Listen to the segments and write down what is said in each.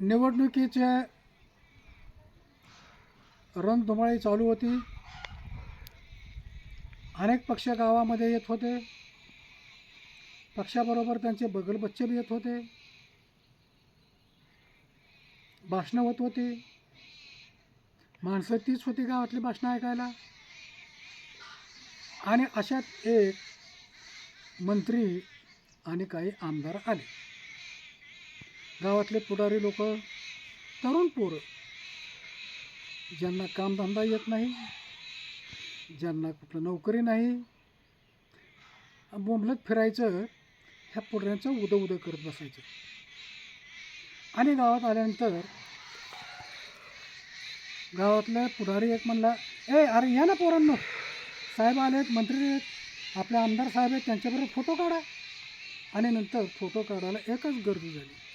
निवडणुकीचे रणधुमाळी चालू होती. अनेक पक्ष गावामध्ये येत होते. पक्षाबरोबर त्यांचे बगल बच्चे बी येत होते. भाषणं होत होती. माणसं तीच होती गावातली भाषणं ऐकायला. आणि अशात एक मंत्री आणि काही आमदार आले. गावातले पुढारी लोक तरुण पोरं. ज्यांना कामधंदा येत नाही ज्यांना कुठलं नोकरी नाही बोंबलत फिरायचं ह्या पुढऱ्यांचं उदं उदं करत बसायचं. आणि गावात आल्यानंतर गावातला पुढारी एक म्हणला ए अरे या ना पोरांनो. साहेब आले आहेत मंत्री आहेत. आपले आमदार साहेब आहेत त्यांच्याबरोबर फोटो काढा. आणि नंतर फोटो काढायला एकच गर्दी झाली.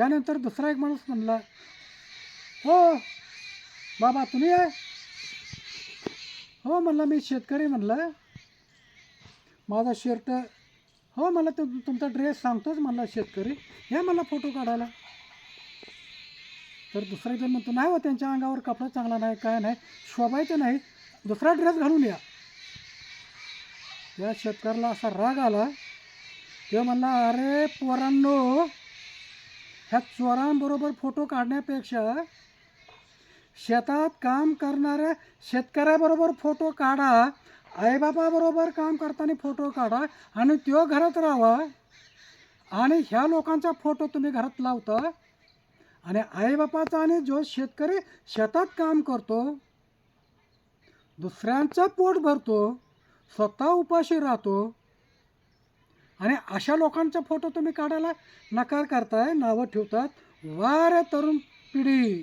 त्यानंतर दुसरा एक माणूस म्हणला हो बाबा तुम्ही आहे हो म्हणला मी शेतकरी म्हणलं. माझा शर्ट हो मला तु तुमचा ड्रेस सांगतोच म्हणला शेतकरी. हे मला फोटो काढायला. तर दुसरा जण म्हणतो नाही हो त्यांच्या अंगावर कपडा चांगला नाही काय नाही शोभायचं नाही. दुसरा ड्रेस घालून या. या शेतकऱ्याला असा राग आला. ते म्हणला अरे पोरांनो ह्या चोरांबरोबर फोटो काढण्यापेक्षा शेतात काम करणाऱ्या शेतकऱ्याबरोबर फोटो काढा आईबाबाबरोबर काम करताना फोटो काढा आणि त्यो घरात राहा. आणि ह्या लोकांचा फोटो तुम्ही घरात लावता आणि आईबापाचा आणि जो शेतकरी शेतात काम करतो दुसऱ्यांचं पोट भरतो स्वतः उपाशी राहतो आणि अशा लोकांचा फोटो तुम्ही काढायला नकार करताय नावं ठेवतात. वार तरुण पिढी.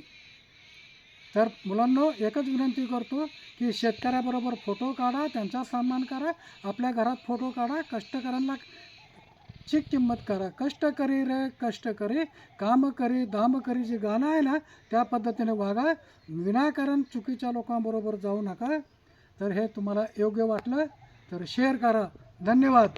तर मुलांनो एकच विनंती करतो की शेतकऱ्याबरोबर फोटो काढा त्यांचा सन्मान करा आपल्या घरात फोटो काढा कष्टकऱ्यांना ची किंमत करा. कष्ट करी रे कष्ट करी काम करी दाम करी जे गाणं आहे ना त्या पद्धतीने वागा. विनाकारण चुकीच्या लोकांबरोबर जाऊ नका. तर हे तुम्हाला योग्य वाटलं तर शेअर करा. धन्यवाद.